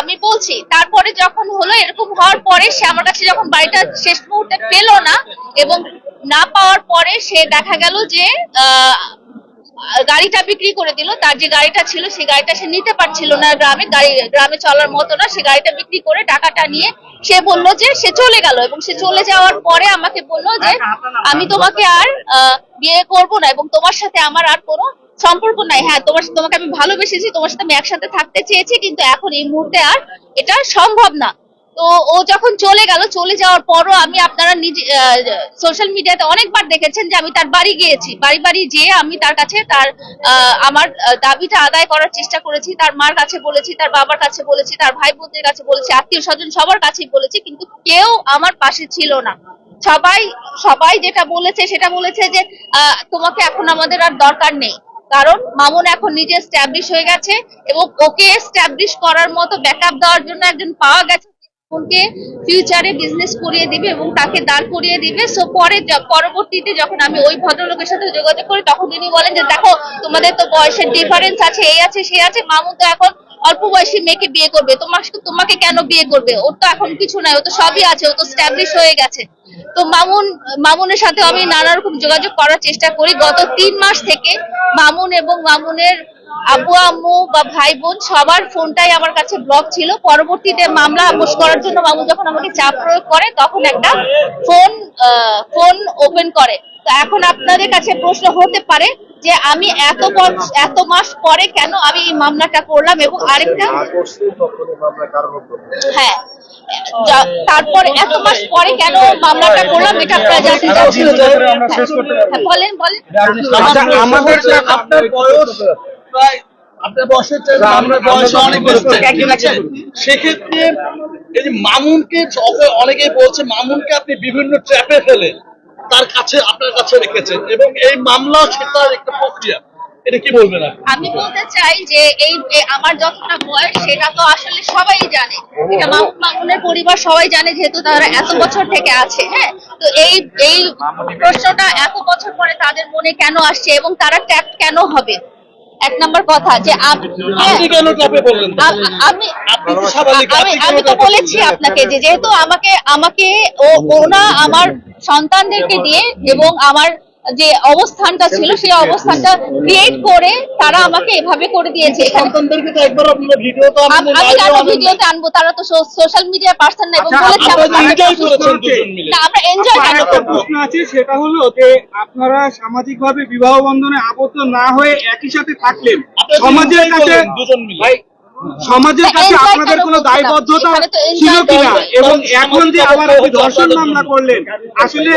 আমি বলছি তারপরে যখন হলো এরকম হওয়ার পরে সে আমার কাছে যখন বাড়িটা শেষ মুহূর্তে পেল না এবং না পাওয়ার পরে সে দেখা গেল যে আহ, গাড়িটা বিক্রি করে দিল তার যে গাড়িটা ছিল সেই গাড়িটা সে নিতে পারছিল না গ্রামে গাড়ি গ্রামে চলার মতো না সে গাড়িটা বিক্রি করে টাকাটা নিয়ে সে বলল যে সে চলে গেল এবং সে চলে যাওয়ার পরে আমাকে বলল যে আমি তোমাকে আর আহ, বিয়ে করব না এবং তোমার সাথে আমার আর কোনো সম্পর্ক নাই। হ্যাঁ তোমার তোমাকে আমি ভালোবেসেছি তোমার সাথে আমি একসাথে থাকতে চেয়েছি কিন্তু এখন এই মুহূর্তে আর এটা সম্ভব না। তো ও যখন চলে গেল, চলে যাওয়ার পরও আমি আপনারা নিজে সোশ্যাল মিডিয়াতে অনেকবার দেখেছেন যে আমি তার বাড়ি গিয়েছি। বাড়ি বাড়ি যেয়ে আমি তার কাছে তার আমার দাবিটা আদায় করার চেষ্টা করেছি। তার মার কাছে বলেছি, তার বাবার কাছে বলেছি, তার ভাই বোনদের কাছে বলেছি, আত্মীয় স্বজন সবার কাছেই বলেছি, কিন্তু কেউ আমার পাশে ছিল না। সবাই সবাই যেটা বলেছে সেটা বলেছে যে তোমাকে এখন আমাদের আর দরকার নেই। কারণ মামুন এখন নিজে স্ট্যাবলিশ হয়ে গেছে এবং ওকে স্ট্যাবলিশ করার মতো ব্যাকআপ দেওয়ার জন্য একজন পাওয়া গেছে। ওকে ফিউচারে বিজনেস করিয়ে দিবে এবং তাকে দাঁড় করিয়ে দিবে। সো পরে পরবর্তীতে যখন আমি ওই ভদ্রলোকের সাথে যোগাযোগ করি, তখন তিনি বলেন যে, দেখো, তোমাদের তো বয়সের ডিফারেন্স আছে, এই আছে, সে আছে, মামুন তো এখন অল্প বয়সী মেয়েকে বিয়ে করবে। তোমার তোমাকে কেন বিয়ে করবে? ওর তো এখন কিছু নাই, ও তো সবই আছে, ও তো স্ট্যাবলিশ হয়ে গেছে। তো মামুন, মামুনের সাথে আমি নানা রকম যোগাযোগ করার চেষ্টা করি। গত তিন মাস থেকে মামুন এবং মামুনের আব্বু আম্মু বা ভাই বোন সবার ফোনটাই আমার কাছে ব্লক ছিল। পরবর্তীতে মামলা আপোষ করার জন্য মামুন যখন আমাকে চাপ প্রয়োগ করে তখন একটা ফোন ফোন ওপেন করে। তো এখন আপনাদের কাছে প্রশ্ন হতে পারে যে আমি এত এত মাস পরে কেন আমি এই মামলাটা করলাম এবং আরেকটা হ্যাঁ তারপর এত মাস পরে কেন মামলাটা করলাম এটা আপনারা জানতে চাচ্ছেন। হ্যাঁ, বলেন বলেন। আচ্ছা আমাদের আপনার বয়স প্রায় আপনার বয়সের আপনার বয়স অনেক বেশি। ঠিক আছে সেক্ষেত্রে এই যে মামুনকে অনেকেই বলছে মামুনকে আপনি বিভিন্ন ট্র্যাপে ফেলে তার কাছে আপনার কাছে রেখেছেন এবং এই মামলা সেটার একটা প্রক্রিয়া। এটা কি বলবেন আমি বলতে চাই যে এই আমার যতটা বয়স সেটা তো আসলে সবাই জানে। এটা মামুনের পরিবার সবাই জানে যেহেতু তারা এত বছর থেকে আছে হ্যাঁ? তো এই এই প্রশ্নটা এত বছর পরে তাদের মনে কেন আসছে এবং তারা ট্যাপ কেন হবে? এক নম্বর কথা যে হ্যাঁ, আপনি কেন বললেন আমি আমি তো বলেছি আপনাকে যে যেহেতু আমাকে আমাকে ও ওনা আমার সন্তানদেরকে দিয়ে এবং আমার যে অবস্থানটা ছিল সেই অবস্থানটা ক্রিয়েট করে তারা আমাকে এভাবে করে দিয়েছে। এখানে সন্তানদেরকে তো একবার আপনার ভিডিও তো আম- কেন। ভিডিওতে আনব তারা তো সোশ্যাল মিডিয়া পার্সন না এবং আচ্ছা, বলেছে আপনারা আমাকে- enjoy করেছেন দুজন মিলে। না আমরা এনজয় কেন প্রশ্ন আছে সেটা হলো যে আপনারা সামাজিক ভাবে বিবাহ বন্ধনে আবদ্ধ না হয়ে একই সাথে থাকলেন সমাজের কাছে দুজন মিলে। সমাজের কাছে আপনাদের কেন দায়বদ্ধতা ছিল কিনা? এবং এখন যে আবার ধর্ষণ মামলা করলেন আসলে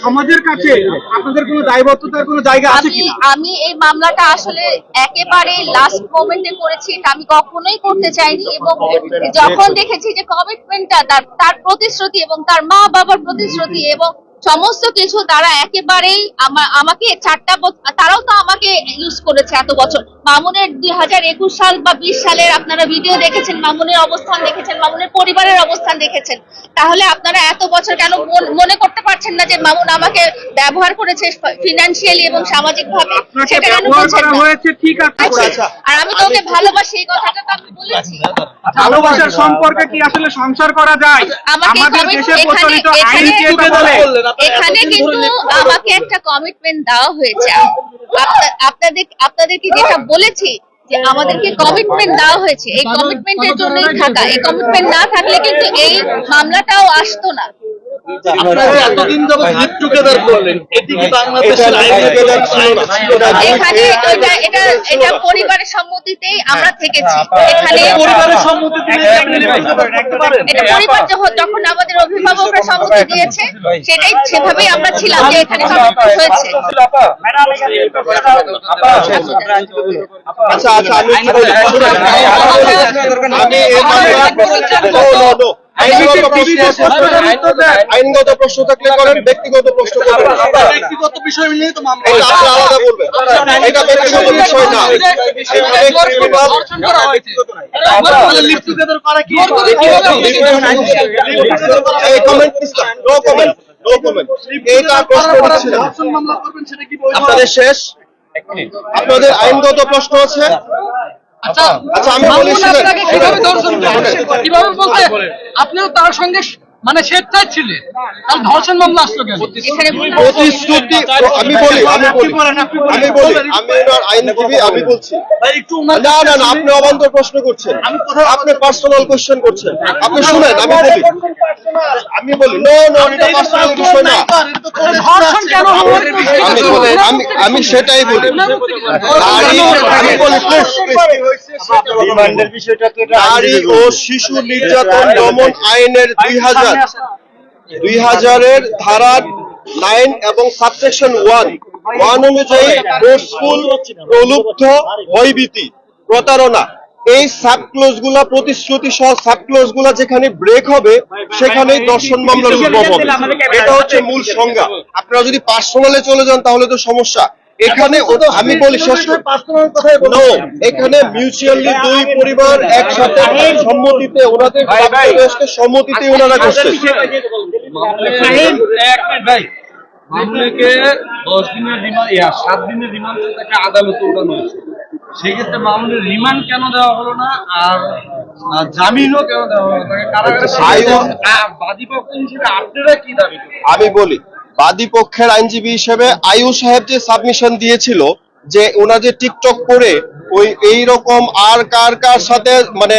সমাজের কাছে আপনাদের কোনো দায়বদ্ধতার কোনো জায়গা আছে আমি কিনা? আমি এই মামলাটা আসলে একেবারে লাস্ট মোমেন্টে করেছি এটা আমি কখনোই করতে চাইনি এবং যখন দেখেছি যে কমিটমেন্টটা তার তার প্রতিশ্রুতি এবং তার মা বাবার প্রতিশ্রুতি এবং সমস্ত কিছু তারা একেবারেই আমাকে চারটা তারাও তো আমাকে ইউজ করেছে এত বছর। মামুনের দুই হাজার একুশ সাল বা বিশ সালের আপনারা ভিডিও দেখেছেন মামুনের অবস্থান দেখেছেন মামুনের পরিবারের অবস্থান দেখেছেন। তাহলে আপনারা এত বছর কেন মনে করতে পারছেন না যে মামুন আমাকে ব্যবহার করেছে ফিনান্সিয়ালি এবং সামাজিক ভাবে সেটা কেন বলছেন আছে। আচ্ছা, আর আমি তো ওকে ভালোবাসি এই কথাটা তো আমি বলেছি। ভালোবাসার সম্পর্কে কি আসলে সংসার করা যায়? আমাদের দেশে এখানে- প্রচলিত আইন কি কিন্তু আমাকে একটা কমিটমেন্ট দেওয়া হয়েছে। আপনা- আপনাদের আপনাদেরকে যেটা বলেছি যে আমাদেরকে কমিটমেন্ট দেওয়া হয়েছে। এই কমিটমেন্টের জন্যই থাকা। এই কমিটমেন্ট না থাকলে কিন্তু এই মামলাটাও আসতো না। আপনারা যে এতদিন যাবত লিভ টুগেদার করলেন। এটি কি বাংলাদেশের আইনে এখানে এটা এটা এটা পরিবারের সম্মতিতেই আমরা থেকেছি। এখানে পরিবারের যখন আমাদের অভিভাবকরা দিয়েছে সেটাই সেভাবেই আমরা ছিলাম যে এখানে কমিটমেন্ট হয়েছে আচ্ছা আচ্ছা আইনগত প্রশ্ন আছে। থাকলে করেন ব্যক্তিগত প্রশ্ন করবেন ব্যক্তিগত বিষয় নিয়ে তো মামলা। এটা আলাদা বলবেন এটা ব্যক্তিগত বিষয় না। এটা ব্যক্তিগত ধর্ষণ করা হয়েছে লিভ টুগেদার করা কি? এই comment no comment no comment এটা প্রশ্ন হচ্ছে না ধর্ষণ মামলা করবেন সেটা কি বৈধ? আপনাদের শেষ? আপনাদের আইনগত প্রশ্ন আছে? আচ্ছা আচ্ছা, আমি বলি আপনাকে কীভাবে দর্শন কীভাবে বলতে আপনিও তার সঙ্গে মানে স্বেচ্ছায় ছিলেন। তার ধর্ষণ মামলা আসলো কেন? প্রতিশ্রুতি আমি বলি আমি বলি আমি বলি। আমি এনার আইনজীবী আমি বলছি। ভাই একটু না না না আপনি অবান্তর প্রশ্ন করছেন। আপনি পার্সোনাল কোশ্চেন করছেন। আপনি শুনেন আমি বলি। আমি বলি নো নো এটা পার্সোনাল বিষয় না। ধর্ষণ কেন হলো? আমি আমি আমি সেটাই বলি। নারী আমি বলি রিমান্ডের বিষয়টা তো নারী ও শিশু নির্যাতন দমন আইনের দুই হাজার দুই হাজারের ধারা নাইন এবং সাবসেকশন ওয়ান ওয়ান অনুযায়ী ফোর্সফুল প্রলুব্ধ ভয়ভীতি, প্রতারণা। এই সাবক্লোজগুলা প্রতিশ্রুতি সহ সাবক্লোজগুলা যেখানে ব্রেক হবে, সেখানেই দর্শন মামলার উদ্ভব হবে এটা হচ্ছে মূল সংজ্ঞা। আপনারা যদি পার্সোনালে চলে যান, তাহলে তো সমস্যা। এখানে ও- আমি বলি শেষ এখানে মিউচুয়ালি দুই পরিবার একসাথে সম্মতিতে ওনাদের সম্মতিতে ওনারা করছে মামলাকে দশ দিনের রিমান্ড সাত দিনের রিমান্ড তাকে আদালতে ওঠানো হয়েছে সেক্ষেত্রে মামুনের রিমান্ড কেন দেওয়া হলো না আর জামিনও কেন দেওয়া হলো না? তাকে কারাগারে বাদী পক্ষ হিসেবে আপনারা কি দাবি আমি বলি বাদী পক্ষের আইনজীবী হিসেবে আয়ু সাহেব যে সাবমিশন দিয়েছিল যে ওনা যে টিকটক করে ওই এই রকম আর কার কার সাথে মানে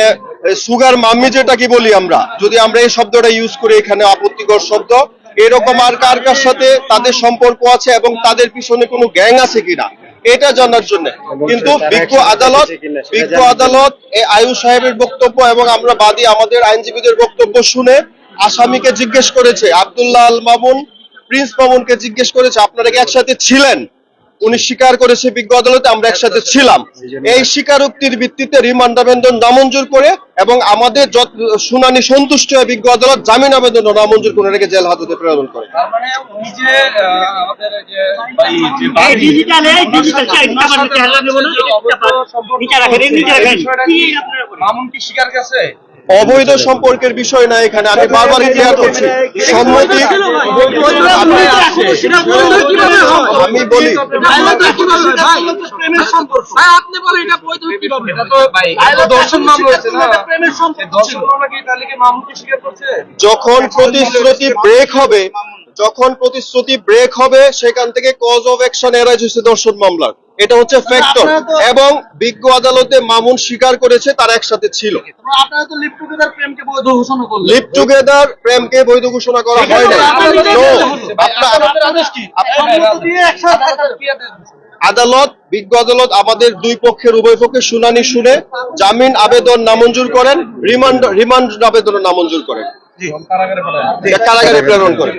সুগার মাম্মি যেটা কি বলি আমরা যদি আমরা এই শব্দটা ইউজ করি এখানে আপত্তিকর শব্দ এরকম আর কার কার সাথে তাদের সম্পর্ক আছে এবং তাদের পিছনে কোনো গ্যাং আছে কিনা এটা জানার জন্য। কিন্তু বিজ্ঞ আদালত বিজ্ঞ আদালত এই আয়ু সাহেবের বক্তব্য এবং আমরা বাদী আমাদের আইনজীবীদের বক্তব্য শুনে আসামিকে জিজ্ঞেস করেছে আব্দুল্লাহ আল মামুন প্রিন্স মামুনকে জিজ্ঞেস করেছে আপনারা কি একসাথে ছিলেন? উনি স্বীকার করেছে বিজ্ঞ আদালতে আমরা একসাথে ছিলাম। এই স্বীকারোক্তির ভিত্তিতে রিমান্ড আবেদন নামঞ্জুর করে এবং আমাদের যত শুনানি সন্তুষ্ট হয়ে বিজ্ঞ আদালত জামিন আবেদন নামঞ্জুর করে রেখে জেল হাজতে প্রেরণ করে। মানে অবৈধ সম্পর্কের বিষয় না এখানে আমি বারবার ক্লিয়ার করছি। সম্মতি আমি বলি। ভাই আপনি বলেন এটা বৈধ কীভাবে এটা তো এটা তো দর্শন মামলা হয়েছে না এই দর্শন মামলা কি তাহলে কি মামুন স্বীকার করছে? যখন প্রতিশ্রুতি ব্রেক হবে যখন প্রতিশ্রুতি ব্রেক হবে সেখান থেকে কজ অফ অ্যাকশন এরাইজ হচ্ছে দর্শন মামলার। এটা হচ্ছে ফ্যাক্টর এবং বিজ্ঞ আদালতে মামুন স্বীকার করেছে তারা একসাথে ছিল। লিপ টুগেদার প্রেমকে বৈধ ঘোষণা করলেন। লিভ টুগেদার প্রেমকে বৈধ ঘোষণা করা হয় না আদালত বিজ্ঞ আদালত আমাদের দুই পক্ষের উভয় পক্ষের শুনানি শুনে জামিন আবেদন নামঞ্জুর করেন রিমান্ড রিমান্ড আবেদন নামঞ্জুর করেন। কারাগারে প্রেরণ করেন।